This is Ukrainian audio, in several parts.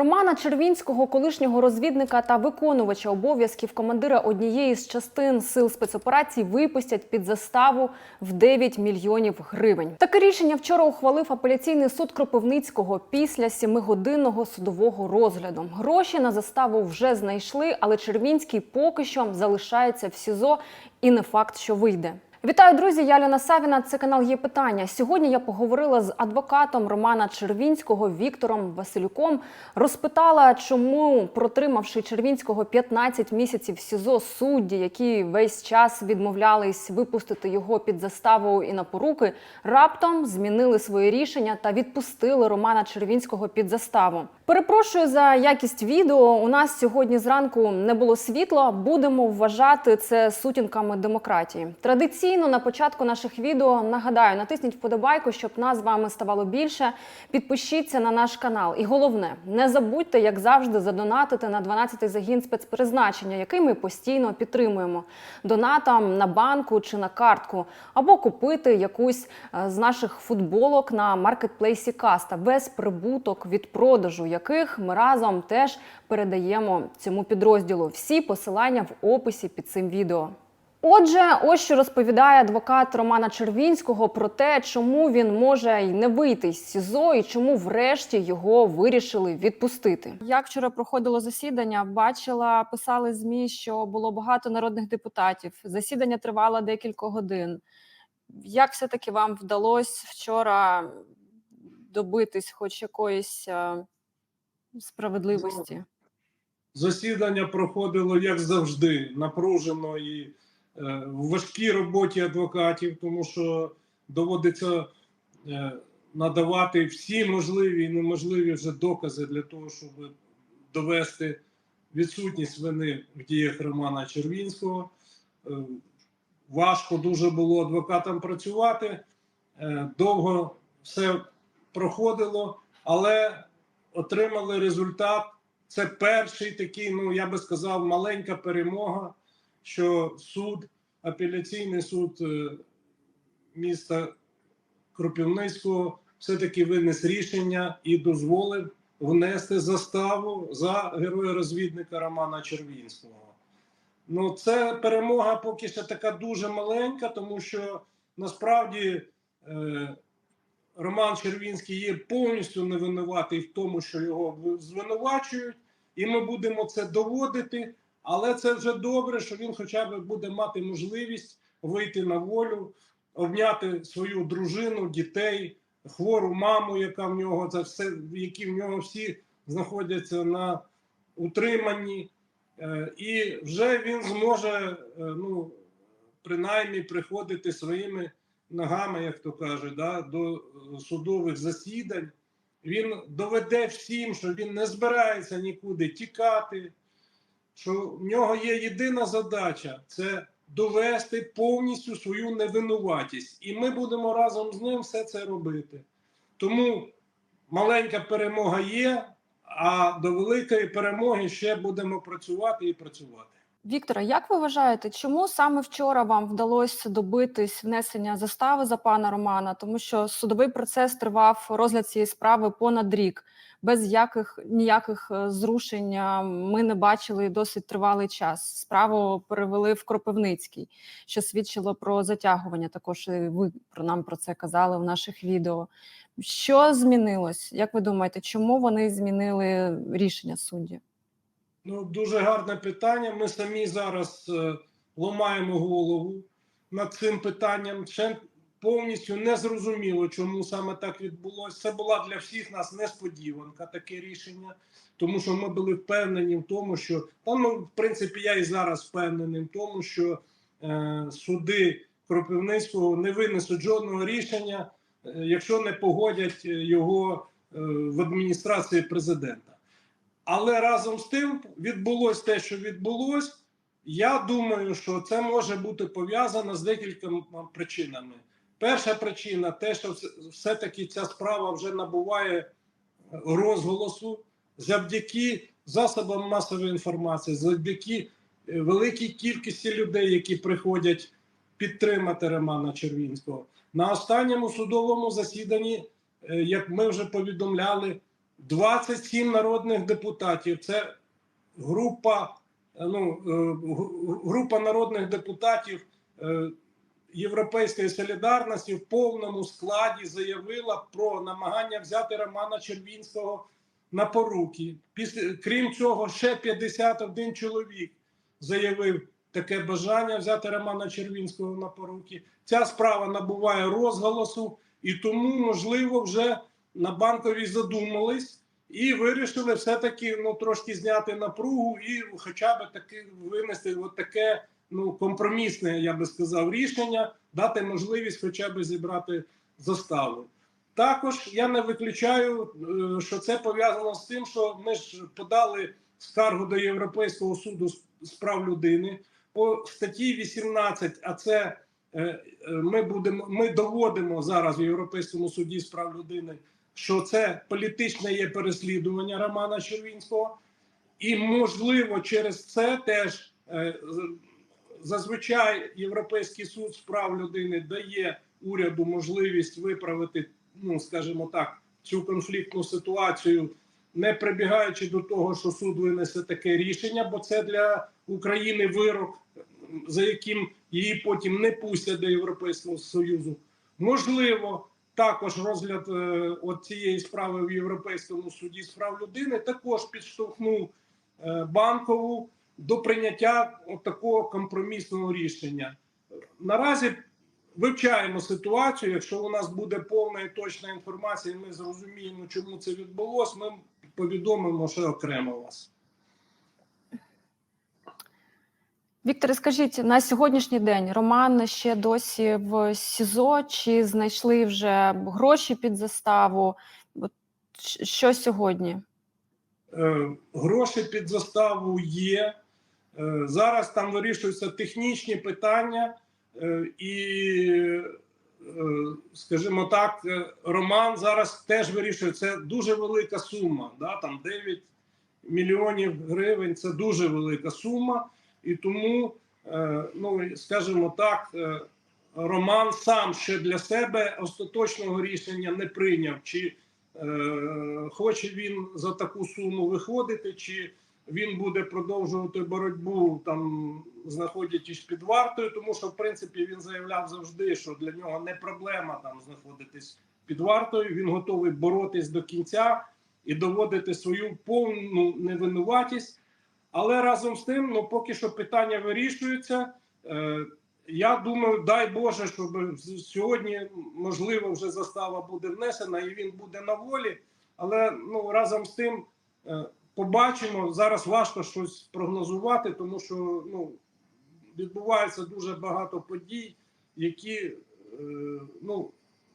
Романа Червінського, колишнього розвідника та виконувача обов'язків командира однієї з частин сил спецоперацій, випустять під заставу в 9 мільйонів гривень. Таке рішення вчора ухвалив апеляційний суд Кропивницького після сімигодинного судового розгляду. Гроші на заставу вже знайшли, але Червінський поки що залишається в СІЗО і не факт, що вийде. Вітаю, друзі! Я Ляна Савіна. Це канал є питання. Сьогодні я поговорила з адвокатом Романа Червінського Віктором Василюком. Розпитала, чому, протримавши Червінського 15 місяців СІЗО судді, які весь час відмовлялись випустити його під заставу і на поруки, раптом змінили своє рішення та відпустили Романа Червінського під заставу. Перепрошую за якість відео. У нас сьогодні зранку не було світла. Будемо вважати це сутінками демократії. Традиційно на початку наших відео нагадаю, натисніть вподобайку, щоб нас з вами ставало більше. Підпишіться на наш канал. І головне, не забудьте, як завжди, задонатити на 12-й загін спецпризначення, який ми постійно підтримуємо донатом на банку чи на картку, або купити якусь е, з наших футболок на маркетплейсі Каста без прибуток від продажу, яких ми разом теж передаємо цьому підрозділу. Всі посилання в описі під цим відео. Отже, ось що розповідає адвокат Романа Червінського про те, чому він може й не вийти з СІЗО і чому врешті його вирішили відпустити. Як вчора проходило засідання, бачила, писали змі, що було багато народних депутатів. Засідання тривало декілька годин. Як все таки вам вдалося вчора добитись хоч якоїсь е, справедливості? Засідання проходило як завжди, напружено і в важкій роботі адвокатів, тому що доводиться е, надавати всі можливі і неможливі вже докази для того, щоб довести відсутність вини в діях Романа Червінського. Е, важко дуже було адвокатам працювати, е, довго все проходило, але отримали результат. Це перший такий, ну я би сказав, маленька перемога, що суд, апеляційний суд е, міста Кропивницького все-таки винес рішення і дозволив внести заставу за героя-розвідника Романа Червінського. Ну, це перемога поки що така дуже маленька, тому що насправді е, Роман Червінський є повністю невинуватий в тому, що його звинувачують, і ми будемо це доводити. Але це вже добре, що він хоча б буде мати можливість вийти на волю, обняти свою дружину, дітей, хвору маму, яка в нього це все, які в нього всі знаходяться на утриманні. Е, І вже він зможе, е, ну, принаймні, приходити своїми ногами, як то кажуть, да, до судових засідань. Він доведе всім, що він не збирається нікуди тікати, що в нього є єдина задача це довести повністю свою невинуватість. І ми будемо разом з ним все це робити. Тому маленька перемога є, а до великої перемоги ще будемо працювати і працювати. Віктора, як ви вважаєте, чому саме вчора вам вдалося добитись внесення застави за пана Романа? Тому що судовий процес тривав розгляд цієї справи понад рік, без яких ніяких е, зрушень ми не бачили досить тривалий час. Справу перевели в Кропивницький, що свідчило про затягування. Також і ви про нам про це казали в наших відео. Що змінилось? Як ви думаєте, чому вони змінили рішення судді? Ну, дуже гарне питання. Ми самі зараз е, ламаємо голову над цим питанням. Ще повністю не зрозуміло, чому саме так відбулося. Це була для всіх нас несподіванка, таке рішення, тому що ми були впевнені в тому, що там, ну, в принципі, я і зараз впевнений в тому, що е, суди Кропивницького не винесуть жодного рішення, е, якщо не погодять його е, в адміністрації президента. Але разом з тим відбулось те, що відбулось. Я думаю, що це може бути пов'язано з декількома причинами. Перша причина те, що все-таки ця справа вже набуває розголосу завдяки засобам масової інформації, завдяки е, великій кількості людей, які приходять підтримати Романа Червінського. На останньому судовому засіданні, е, як ми вже повідомляли, 27 народних депутатів. Це група, е, ну, е, група народних депутатів е, Європейської солідарності в повному складі заявила про намагання взяти Романа Червінського на поруки. Після, крім цього, ще 51 чоловік заявив таке бажання взяти Романа Червінського на поруки. Ця справа набуває розголосу, і тому, можливо, вже на банковій задумались і вирішили все-таки ну, трошки зняти напругу і хоча б таки винести от таке ну, компромісне, я би сказав, рішення, дати можливість хоча б зібрати заставу. Також я не виключаю, е, що це пов'язано з тим, що ми ж подали скаргу до Європейського суду з- прав людини по статті 18, а це е, е, ми будемо ми доводимо зараз в Європейському суді з прав людини, що це політичне є переслідування Романа Червінського, і можливо через це теж е, зазвичай Європейський суд з прав людини дає уряду можливість виправити, ну скажімо так, цю конфліктну ситуацію, не прибігаючи до того, що суд винесе таке рішення, бо це для України вирок, за яким її потім не пустять до Європейського Союзу. Можливо, також розгляд е, от цієї справи в Європейському суді з прав людини також підштовхнув е, банкову до прийняття такого компромісного рішення. Наразі вивчаємо ситуацію. Якщо у нас буде повна і точна інформація, ми зрозуміємо, чому це відбулося, ми повідомимо ще окремо вас. Вікторе, скажіть, на сьогоднішній день Роман ще досі в СІЗО, чи знайшли вже гроші під заставу? Що сьогодні? Е, Гроші під заставу є. Е, Зараз там вирішуються технічні питання, е, і, скажімо так, Роман зараз теж вирішує. Це дуже велика сума. Да? Там 9 мільйонів гривень це дуже велика сума. І тому, е, ну скажімо так, е, Роман сам ще для себе остаточного рішення не прийняв. Чи Е, хоче він за таку суму виходити, чи він буде продовжувати боротьбу, там знаходячись під вартою, тому що в принципі він заявляв завжди, що для нього не проблема там знаходитись під вартою. Він готовий боротись до кінця і доводити свою повну невинуватість. Але разом з тим, ну поки що питання вирішуються. Е, я думаю, дай Боже, щоб сьогодні можливо вже застава буде внесена і він буде на волі. Але ну разом з тим е, побачимо. Зараз важко щось прогнозувати, тому що ну відбувається дуже багато подій, які е, ну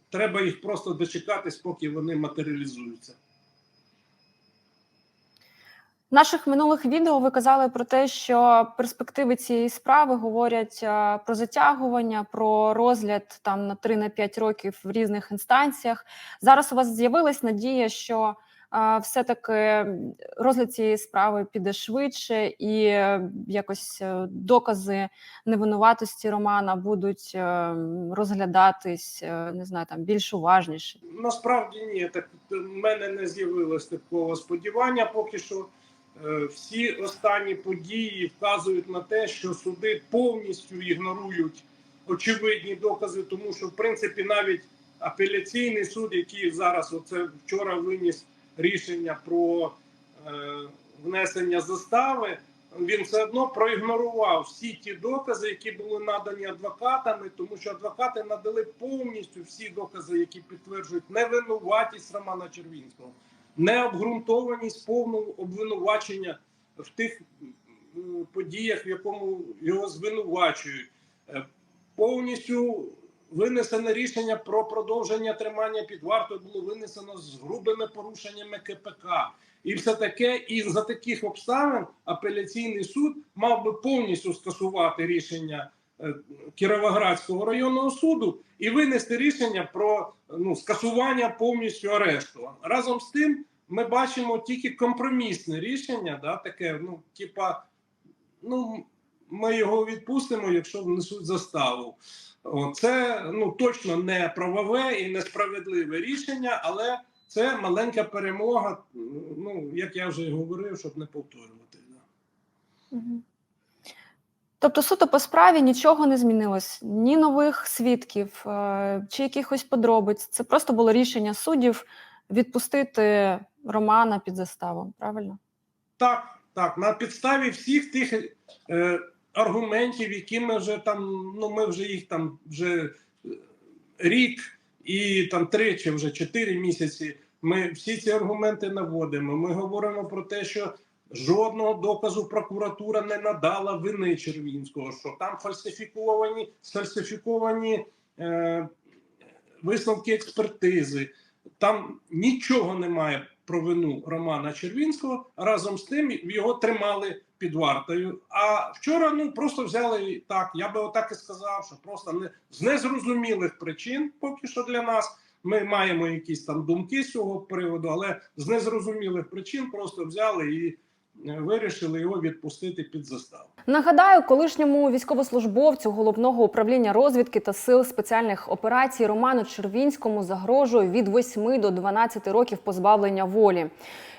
треба їх просто дочекатись, поки вони матеріалізуються. Наших минулих відео ви казали про те, що перспективи цієї справи говорять е, про затягування, про розгляд там на 3-5 років в різних інстанціях. Зараз у вас з'явилась надія, що е, все-таки розгляд цієї справи піде швидше, і е, якось докази невинуватості Романа будуть розглядатись, не знаю, там більш уважніше. Насправді ні, так в мене не з'явилось такого сподівання. Поки що всі останні події вказують на те, що суди повністю ігнорують очевидні докази, тому що в принципі навіть апеляційний суд, який зараз оце вчора виніс рішення про е, внесення застави, він все одно проігнорував всі ті докази, які були надані адвокатами, тому що адвокати надали повністю всі докази, які підтверджують невинуватість Романа Червінського, необґрунтованість повного обвинувачення в тих подіях, в якому його звинувачують, Е, повністю винесене рішення про продовження тримання під вартою було винесено з грубими порушеннями КПК. І все таке, і за таких обставин апеляційний суд мав би повністю скасувати рішення е, Кіровоградського районного суду і винести рішення про ну, скасування повністю арешту. Разом з тим, ми бачимо тільки компромісне рішення, да, таке, ну, типа, ну, ми його відпустимо, якщо внесуть заставу. Це ну точно не правове і несправедливе рішення, але це маленька перемога. Ну як я вже говорив, щоб не повторювати. Да. Мгм. Тобто, суто по справі нічого не змінилось, ні нових свідків е, чи якихось подробиць. Це просто було рішення суддів відпустити Романа під заставу. Правильно? Так, так, на підставі всіх тих е, аргументів, які ми вже там, ну ми вже їх там вже е, рік і там три чи вже чотири місяці. Ми всі ці аргументи наводимо. Ми говоримо про те, що жодного доказу прокуратура не надала вини Червінського, що там фальсифіковані, сфальсифіковані е, висновки експертизи. Там нічого немає про вину Романа Червінського. Разом з тим його тримали під вартою. А вчора ну просто взяли так. Я би отак і сказав, що просто не з незрозумілих причин, поки що для нас. Ми маємо якісь там думки з цього приводу, але з незрозумілих причин просто взяли і вирішили його відпустити під заставу. Нагадаю, колишньому військовослужбовцю головного управління розвідки та сил спеціальних операцій Роману Червінському загрожує від 8 до 12 років позбавлення волі.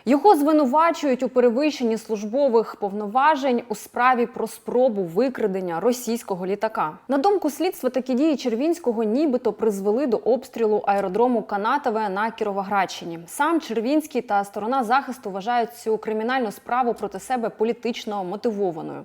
Його звинувачують у перевищенні службових повноважень у справі про спробу викрадення російського літака. На думку слідства, такі дії Червінського нібито призвели до обстрілу аеродрому Канатове на Кіровоградщині. Сам Червінський та сторона захисту вважають цю кримінальну справу проти себе політично мотивованою.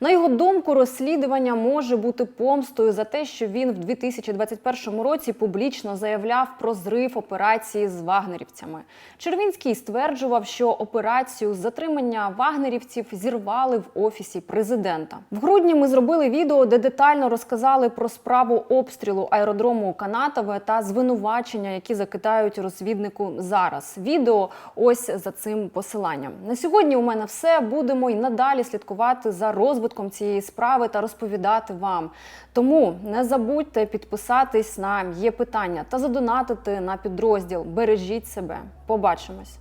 На його думку, розслідування може бути помстою за те, що він в 2021 році публічно заявляв про зрив операції з вагнерівцями. Червінський стверджував, що операцію з затримання вагнерівців зірвали в офісі президента. В грудні ми зробили відео, де детально розказали про справу обстрілу аеродрому Канатове та звинувачення, які закидають розвіднику зараз. Відео ось за цим посиланням. На сьогодні у мене все. Будемо й надалі слідкувати за розвитком цієї справи та розповідати вам. Тому не забудьте підписатись на є питання та задонатити на підрозділ. Бережіть себе. Побачимось.